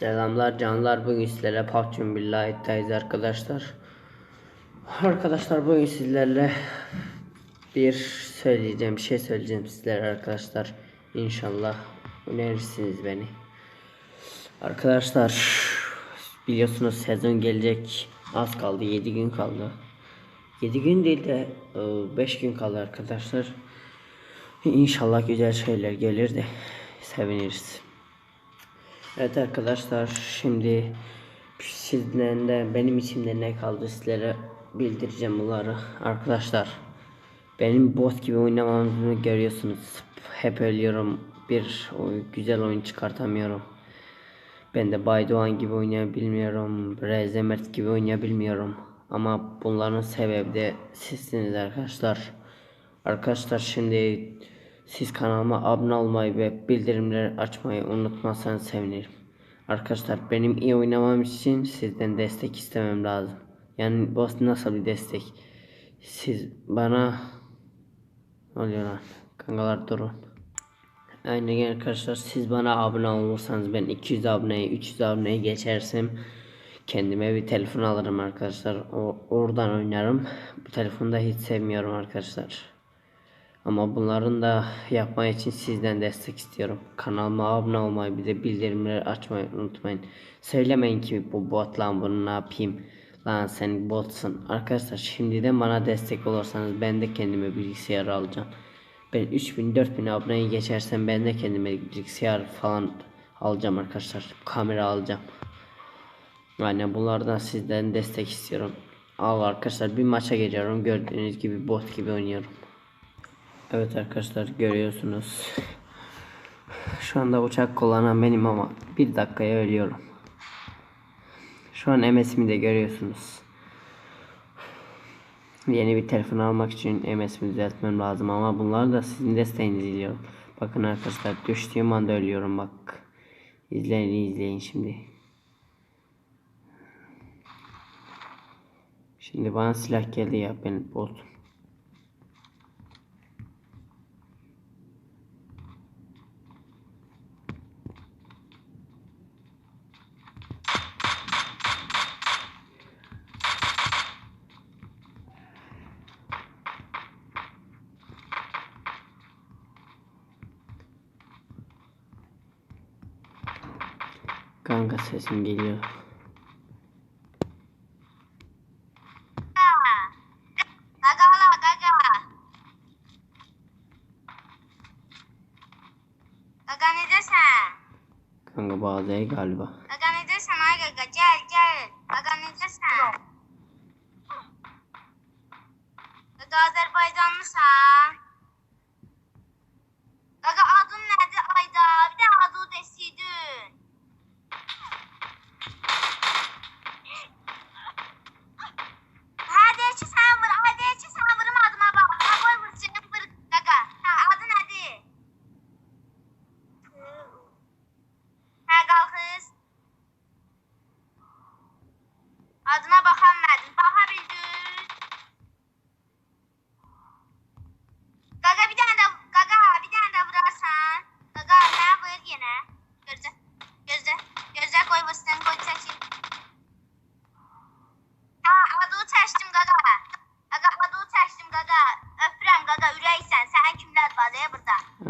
Selamlar canlar bugün sizlere Pahçun Billahit'teyiz arkadaşlar. Arkadaşlar bugün sizlerle bir söyleyeceğim bir şey söyleyeceğim sizlere arkadaşlar. İnşallah önerirsiniz beni. Arkadaşlar biliyorsunuz sezon gelecek az kaldı 7 gün kaldı. 7 gün değil de 5 gün kaldı arkadaşlar. İnşallah güzel şeyler gelir de seviniriz. Evet arkadaşlar şimdi sizden de benim içimde ne kaldı sizlere bildireceğim bunları arkadaşlar. Benim bot gibi oynamamı görüyorsunuz. Hep ölüyorum. Bir oy- güzel oyun çıkartamıyorum. Ben de Baydoğan gibi oynayabilmiyorum. Rezemert gibi oynayabilmiyorum. Ama bunların sebebi de sizsiniz arkadaşlar. Arkadaşlar şimdi siz kanalıma abone olmayı ve bildirimleri açmayı unutmazsanız sevinirim. Arkadaşlar benim iyi oynamam için sizden destek istemem lazım. Yani bu nasıl bir destek? Siz bana ne oluyor lan? Kankalar durun. Aynen arkadaşlar siz bana abone olursanız ben 200 aboneyi 300 aboneyi geçersem kendime bir telefon alırım arkadaşlar. O, oradan oynarım. Bu telefonu da hiç sevmiyorum arkadaşlar. Ama bunların da yapma için sizden destek istiyorum. Kanalıma abone olmayı bir de bildirimleri açmayı unutmayın. Söylemeyin ki bu bot lan bunu ne yapayım. Lan sen botsun. Arkadaşlar şimdiden bana destek olursanız ben de kendime bilgisayar alacağım. Ben 3000 4000 aboneyi geçersem ben de kendime bilgisayar falan alacağım arkadaşlar. Kamera alacağım. Yani bunlardan sizden destek istiyorum. Al arkadaşlar bir maça geliyorum. Gördüğünüz gibi bot gibi oynuyorum. Evet arkadaşlar görüyorsunuz. Şu anda uçak kullanan benim ama bir dakikaya ölüyorum. Şu an MS'imi de görüyorsunuz. Yeni bir telefon almak için MS'imi düzeltmem lazım ama bunları da sizin desteğinizi izliyorum. Bakın arkadaşlar düştüğüm anda ölüyorum bak. İzleyin izleyin şimdi. Şimdi bana silah geldi ya ben bozdum. Kanka sesim geliyor. Kanka bazı galiba. Gaga neredesin ay gaga gel gel. Gaga neredesin? Gaga Azerbaycanlısan. Gaga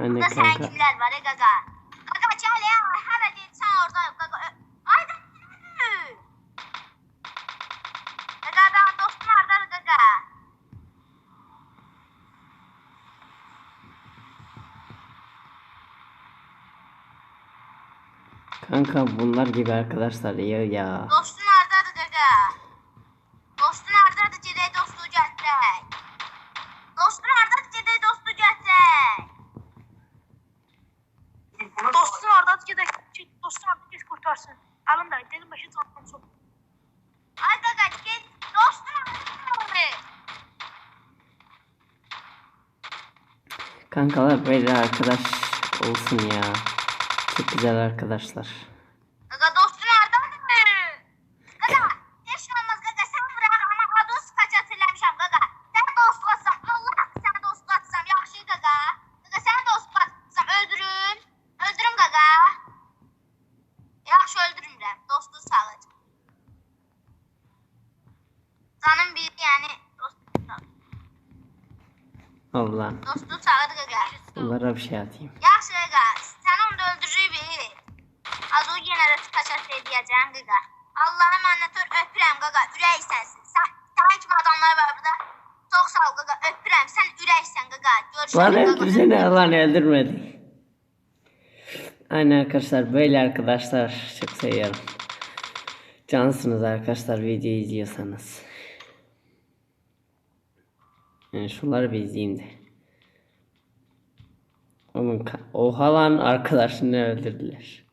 sənin kanka. kimlər var ya qaqa? Qaqa gəl ya. Hələ deyirsən oradayım qaqa. Ö- Ay da. Qaqa ben dostum hardadır qaqa? Kanka bunlar gibi arkadaşlar ya ya. Dostun qurtarsın. Alın da, dedim başı çox. Ay qaqa get dostun hardadır? Kankalar böyle arkadaş olsun ya. Çok güzel arkadaşlar. yani Allah. Dostu sadık gel. Bunlara bir şey atayım. Ya şey Sega sen onu da öldürüyor Az o generatı kaçar şey diyeceğim gaga. Allah'a emanet ol öpürem gaga. Ürək sensin. Sen, kim adamlar var burada? Çok sağ ol gaga. Öpürem sen ürəksən gaga. Görüşürüz Bana öldürsene Allah'ını öldürmedi. Aynen arkadaşlar böyle arkadaşlar çok seviyorum. Cansınız arkadaşlar video izliyorsanız. Yani şunları bir izleyeyim de. Ka- oha lan arkadaşını öldürdüler.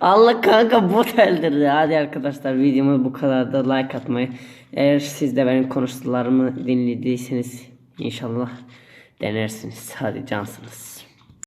Allah kanka bot öldürdü. Hadi arkadaşlar videomuz bu kadar da like atmayı. Eğer siz de benim konuştuklarımı dinlediyseniz inşallah denersiniz. Hadi cansınız.